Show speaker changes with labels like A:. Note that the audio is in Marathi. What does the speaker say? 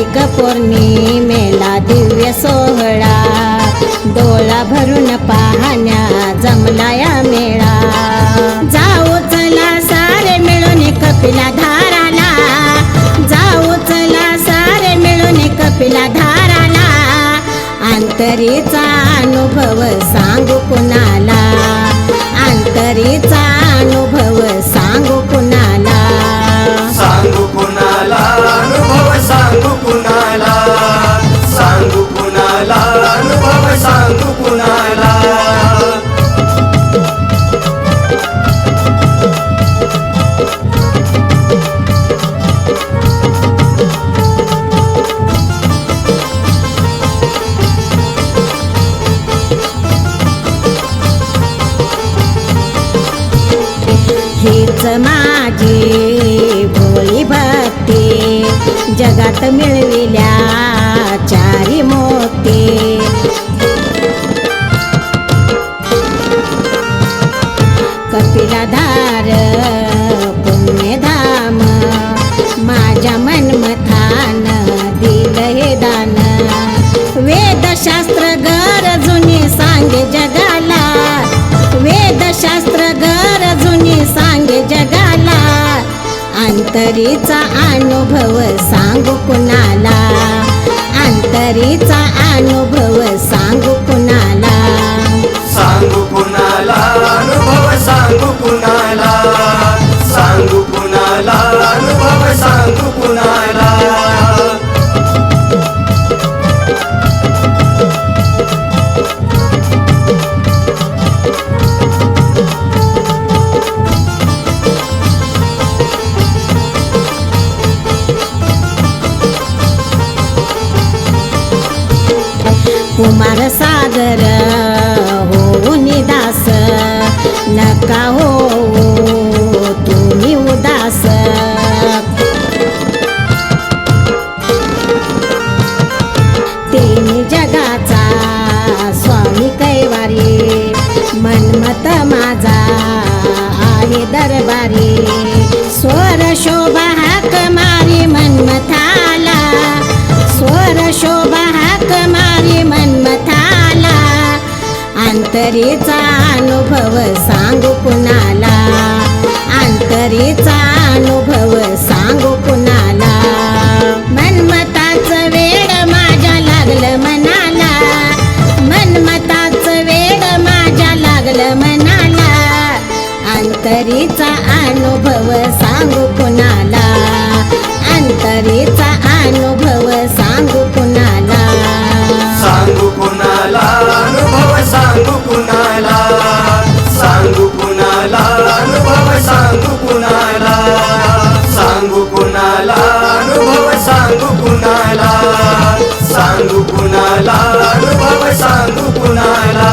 A: कार्तिक पौर्णिमेला दिव्य सोहळा. डोळा भरून पाहण्या जमला या मेळा. जाऊ चला सारे मिळून कपिला धाराला. जाऊ चला सारे मिळून कपिला धाराला. अंतरीचा अनुभव सांगू कुणाला? अंतरीचा हीच माझी भोळी भक्ती. जगात मिळविल्या चारी मोती. कपिलाधार पुण्यधाम माझ्या मनमथान दिलं हे दान. वेदशास्त्र अंतरीचा अनुभव सांगू कुणाला? अंतरीचा अनुभव सांगू कुणाला? कुमार सागर हो, हो निदास. नका हो अंतरीचा अनुभव सांगू कुणाला? अंतरीचा अनुभव सांगू कुणाला? मनमताचं वेड माझ्या लागलं मनाला. मनमताचं वेड माझ्या लागलं मनाला. अंतरीचा अनुभव सांगू कुणाला? अंतरीचा अनुभव सांगू कुणाला?
B: सांगू कुणाला? अनुभव सांगू सांगू कुणाला? सांगू कुणाला? अनुभव सांगू कुणाला?